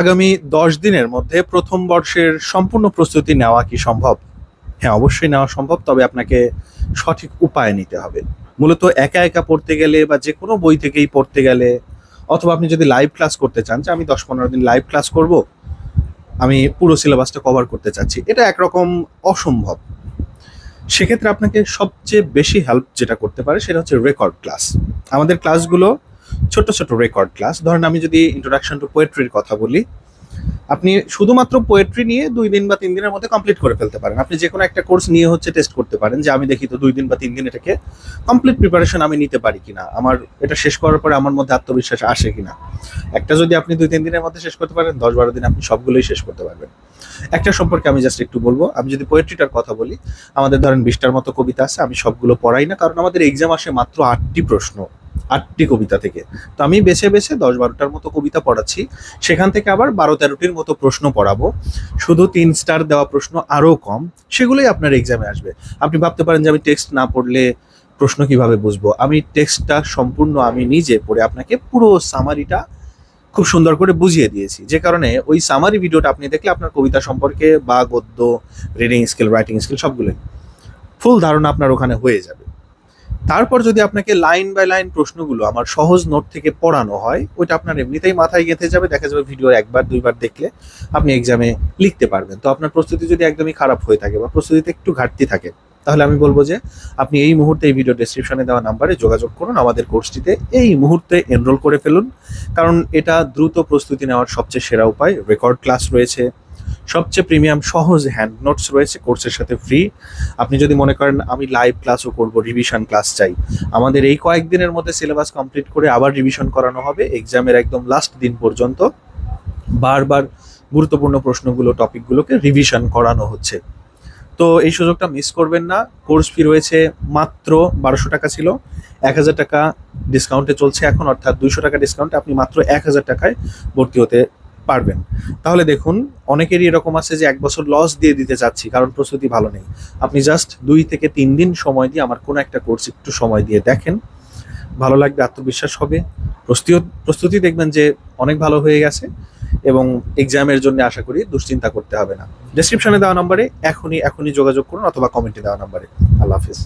আগামী দশ দিনের মধ্যে প্রথম বর্ষের সম্পূর্ণ প্রস্তুতি নেওয়া কি সম্ভব? হ্যাঁ অবশ্যই নেওয়া সম্ভব, তবে আপনাকে সঠিক উপায় নিতে হবে। মূলত একা একা পড়তে গেলে বা যে কোনো বই থেকেই পড়তে গেলে, অথবা আপনি যদি লাইভ ক্লাস করতে চান, যে আমি দশ পনেরো দিন লাইভ ক্লাস করব, আমি পুরো সিলেবাসটা কভার করতে চাচ্ছি, এটা একরকম অসম্ভব। সেক্ষেত্রে আপনাকে সবচেয়ে বেশি হেল্প যেটা করতে পারে, সেটা হচ্ছে রেকর্ড ক্লাস আমাদের ক্লাসগুলো ছোট ছোট রেকর্ড ক্লাস ধরেন আমি যদি ইন্ট্রোডাকশন টু পোয়েট্রির কথা বলি, আপনি শুধুমাত্র পোয়েট্রি নিয়ে দুই দিন বা তিন দিনের মধ্যে কমপ্লিট করে ফেলতে পারেন। আপনি যে কোনো একটা কোর্স নিয়ে হচ্ছে টেস্ট করতে পারেন যে, আমি দেখি তো দুই দিন বা তিন দিন এটাকে কমপ্লিট প্রিপারেশন আমি নিতে পারি কিনা? আমার এটা শেষ করার পরে আমার মধ্যে আত্মবিশ্বাস আসে কিনা? একটা যদি আপনি দুই, তিন দিনের মধ্যে শেষ করতে পারেন, দশ বারো দিন আপনি সবগুলোই শেষ করতে পারবেন। একটা সম্পর্কে আমি জাস্ট একটু বলব। আমি যদি পোয়েট্রিটার কথা বলি, আমাদের ধরেন বিশটার মতো কবিতা আছে, আমি সবগুলো পড়াই না, কারণ আমাদের এক্সাম আসে মাত্র আটটি প্রশ্ন। আটটি কবিতা থেকে। তো আমি বেছে বেছে দশ বারোটার মতো কবিতা পড়াচ্ছি। সেখান থেকে আবার বারো তেরোটির মতো প্রশ্ন পড়াবো। শুধু তিন স্টার দেওয়া প্রশ্ন আরও কম, সেগুলোই আপনার এক্সামে আসবে। আপনি ভাবতে পারেন যে আমি টেক্সট না পড়লে প্রশ্ন কীভাবে বুঝব? আমি টেক্সটটা সম্পূর্ণ আমি নিজে পড়ে আপনাকে পুরো সামারিটা খুব সুন্দর করে বুঝিয়ে দিয়েছি। যে কারণে ওই সামারি ভিডিওটা আপনি দেখলে আপনার কবিতা সম্পর্কে বা গদ্য রিডিং স্কিল রাইটিং স্কিল সবগুলোই। ফুল ধারণা আপনার ওখানে হয়ে যাবে। তারপর যদি আপনাকে লাইন বাই লাইন প্রশ্নগুলো আমার সহজ নোট থেকে পড়ানো হয়, ওইটা আপনার এমনিতেই মাথায় গেঁথে যাবে, দেখা যাবে ভিডিও একবার, দুইবার দেখলে আপনি এক্সামে লিখতে পারবেন। তো আপনার প্রস্তুতি যদি একদমই খারাপ হয়ে থাকে বা প্রস্তুতিতে একটু ঘাটতি থাকে, তাহলে আমি বলব যে আপনি এই মুহূর্তে এই ভিডিও ডেসক্রিপশনে দেওয়া নাম্বারে যোগাযোগ করুন, আমাদের কোর্সটিতে এই মুহূর্তে এনরোল করে ফেলুন। কারণ এটা দ্রুত প্রস্তুতি নেওয়ার সবচেয়ে সেরা উপায়। রেকর্ড ক্লাস রয়েছে সবচেয়ে প্রিমিয়াম সহজ হ্যান্ড নোটস রয়েছে কোর্সের সাথে ফ্রি আপনি যদি মনে করেন, আমি লাইভ ক্লাসও করব রিভিশন ক্লাস চাই। আমাদের এই কয়েকদিনের মধ্যে সিলেবাস কমপ্লিট করে আবার রিভিশন করানো হবে এক্সামের একদম লাস্ট দিন পর্যন্ত। বারবার গুরুত্বপূর্ণ প্রশ্নগুলো টপিকগুলোকে রিভিশন করানো হচ্ছে। তো এই সুযোগটা মিস করবেন না। কোর্স ফি রয়েছে মাত্র বারোশো টাকা ছিল। এক হাজার টাকা ডিসকাউন্টে চলছে এখন, অর্থাৎ দুইশো টাকা ডিসকাউন্টে আপনি মাত্র এক হাজার টাকায় ভর্তি হতে পারবেন। তাহলে দেখুন, অনেকেরই এরকম আছে যে এক বছর লস দিয়ে দিতে চাচ্ছি, কারণ প্রস্তুতি ভালো নেই। আপনি জাস্ট দুই থেকে তিন দিন সময় দিয়ে আমার কোনো একটা কোর্স একটু সময় দিয়ে দেখেন। ভালো লাগবে, আত্মবিশ্বাস হবে। প্রস্তুতি প্রস্তুতি দেখবেন যে অনেক ভালো হয়ে গেছে এবং এক্সামের জন্য আশা করি দুশ্চিন্তা করতে হবে না। ডেসক্রিপশনে দেওয়া নম্বরে এখনই এখনই যোগাযোগ করুন অথবা কমেন্টে দেওয়া নম্বরে। আল্লাহ হাফিজ।